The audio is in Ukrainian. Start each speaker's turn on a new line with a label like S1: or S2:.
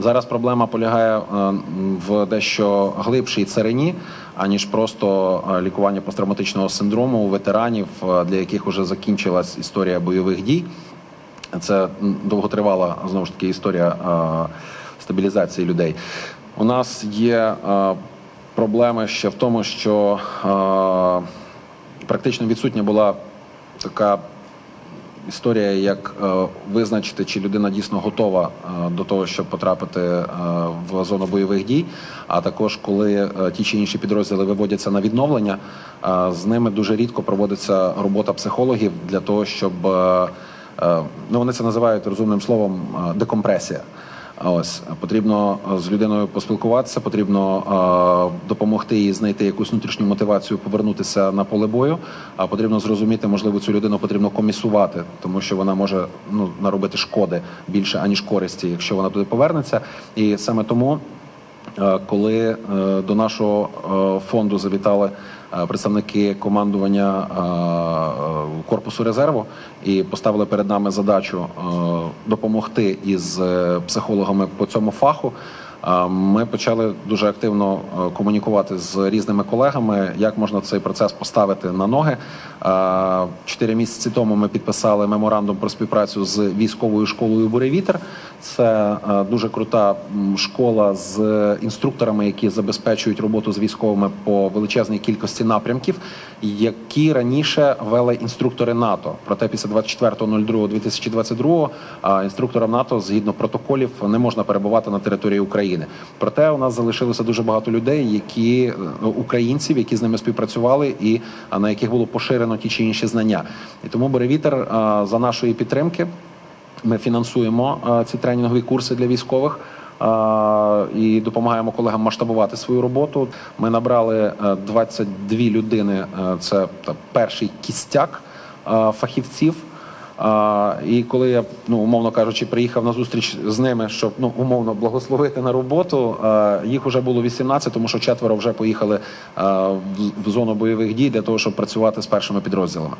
S1: Зараз проблема полягає е, в дещо глибшій царині, аніж просто е, лікування посттравматичного синдрому у ветеранів, е, для яких вже закінчилась історія бойових дій. Це довготривала знову ж таки історія стабілізації людей. У нас є проблеми ще в тому, що практично відсутня була така історія, як е, визначити, чи людина дійсно готова е, до того, щоб потрапити е, в зону бойових дій. А також коли ті чи інші підрозділи виводяться на відновлення, з ними дуже рідко проводиться робота психологів для того, щоб ну вони це називають розумним словом декомпресія. Ось потрібно з людиною поспілкуватися, потрібно допомогти їй знайти якусь внутрішню мотивацію, повернутися на поле бою. А потрібно зрозуміти, можливо, цю людину потрібно комісувати, тому що вона може ну наробити шкоди більше аніж користі, якщо вона туди повернеться. І саме тому. Е, Коли е, до нашого е, фонду завітали представники командування корпусу резерву і поставили перед нами задачу допомогти із психологами по цьому фаху. Ми почали дуже активно комунікувати з різними колегами, як можна цей процес поставити на ноги. Чотири місяці тому ми підписали меморандум про співпрацю з військовою школою Буревітер. Це е, дуже крута школа з інструкторами, які забезпечують роботу з військовими по величезній кількості напрямків, які раніше вели інструктори НАТО. Проте після 24.02.2022 е, інструкторам НАТО згідно протоколів не можна перебувати на території України. Проте у нас залишилося дуже багато людей, які е, українців, які з ними співпрацювали, і на яких було поширено ті чи інші знання. І тому Боревітер е, за нашої підтримки. Ми фінансуємо е, ці тренінгові курси для військових. е, І допомагаємо колегам масштабувати свою роботу. Ми набрали е, 22 людини. е, Це перший кістяк фахівців. І коли я, ну умовно кажучи, приїхав на зустріч з ними, щоб ну умовно благословити на роботу, їх вже було 18, тому що четверо вже поїхали в зону бойових дій для того, щоб працювати з першими підрозділами.